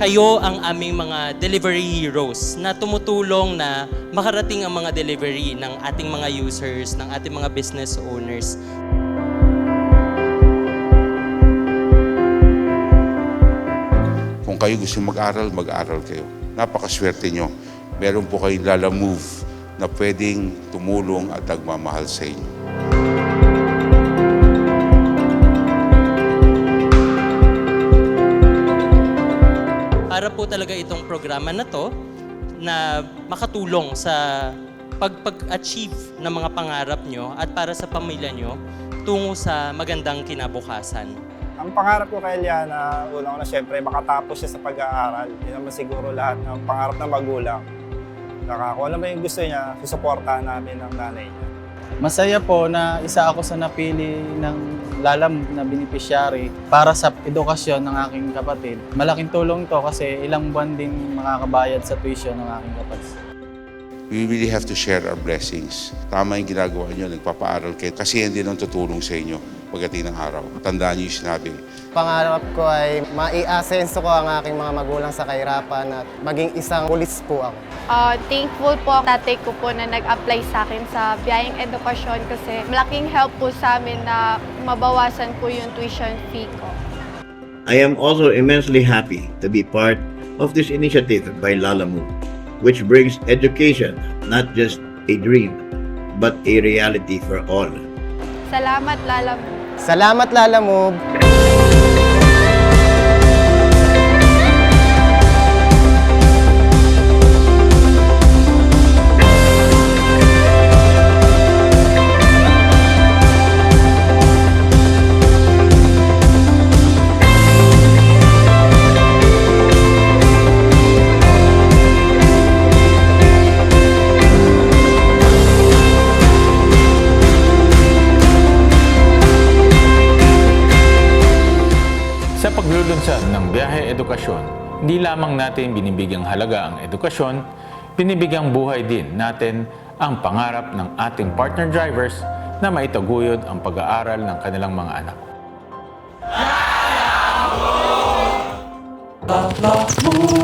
kayo ang aming mga delivery heroes na tumutulong na makarating ang mga delivery ng ating mga users, ng ating mga business owners. Kung kayo gusto mag-aral, mag-aral kayo. Napakaswerte nyo. Meron po kayong Lala Move na pwedeng tumulong at nagmamahal sa inyo. Para po talaga itong programa na to na makatulong sa pag-achieve ng mga pangarap nyo at para sa pamilya nyo tungo sa magandang kinabukasan. Ang pangarap ko kay Eliana, una ko na siyempre, makatapos siya sa pag-aaral. Yun naman siguro lahat ng pangarap ng magulang. Saka kung ano ba yung gusto niya, susuportahan namin ng nanay niya. Masaya po na isa ako sa napili ng lalam na beneficiary para sa edukasyon ng aking kapatid. Malaking tulong to kasi ilang buwan din makakabayad sa tuition ng aking kapatid. We really have to share our blessings. Tama yung ginagawa nyo, nagpapaaral kayo kasi yan din ang tutulong sa inyo pagdating ng araw. Tandaan nyo yung sinabi, Pangarap ko ay maiasenso ko ang aking mga magulang sa kahirapan at maging isang pulis po ako. Uh, thankful po ang tatay ko po na nag-apply sa akin sa biyayang edukasyon kasi malaking help po sa amin na mabawasan po yung tuition fee ko. I am also immensely happy to be part of this initiative by Lalamu, which brings education not just a dream, but a reality for all. Salamat, Lala mo. Salamat Lala Move! Sa paglulunsad ng biyahe edukasyon, hindi lamang natin binibigyang halaga ang edukasyon, binibigyang buhay din natin ang pangarap ng ating partner drivers na maitaguyod ang pag-aaral ng kanilang mga anak. Love, love, move.